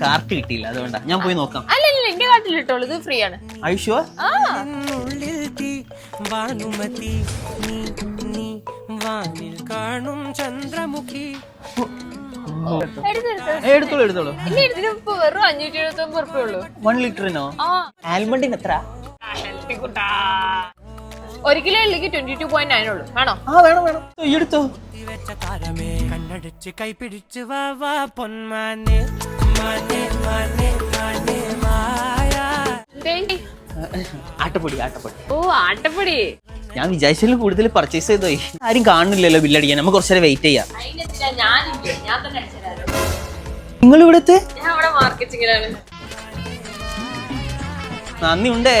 Cart കിട്ടിയില്ല അതുകൊണ്ടാ. ഞാൻ പോയി നോക്കാം. അല്ല അല്ല എന്റെ കാർട്ടിൽ ഇട്ടോളൂ ഇത് ഫ്രീ ആണ്. ഐഷോ ആ. ഉള്ളിൽ തീ ഭാനുമതി നീ നീ വാനിൽ കാണും ചന്ദ്രമുഖി. എടുത്തെടുത്ത് എടുത്തോളൂ എടുത്തോളൂ. ഇനി വെറും അഞ്ഞൂറ്റി എഴുപത്തി ഒമ്പത് ഉറുപ്പ ഉള്ളൂ. വൺ ലിറ്ററിനോ ആ. ആൽമണ്ടിന് എത്ര? ഒരു കിലോ ഉള്ളിക്ക് ട്വന്റി ടു പോയിന്റ് നയൻ ഉള്ളൂ. വേണോ? ആ വേണം വേണം. ഈ എടുത്തോ. വെച്ച താരമേ കണ്ണടിച്ച് കൈപിടിച്ച് വാ വാ പൊന്മാനെ ആട്ടപ്പൊടി ആട്ടപ്പൊടി. ഓ ആട്ടപ്പൊടി. ഞാൻ വിചാരിച്ചതിൽ കൂടുതൽ പർച്ചേസ് ചെയ്തോയി ആരും കാണുന്നില്ലല്ലോ ബില്ലടിക്കാൻ നമുക്ക് കുറച്ചേരം വെയിറ്റ് ചെയ്യാം. നിങ്ങൾ ഇവിടുത്തെ നന്ദി ഉണ്ടേ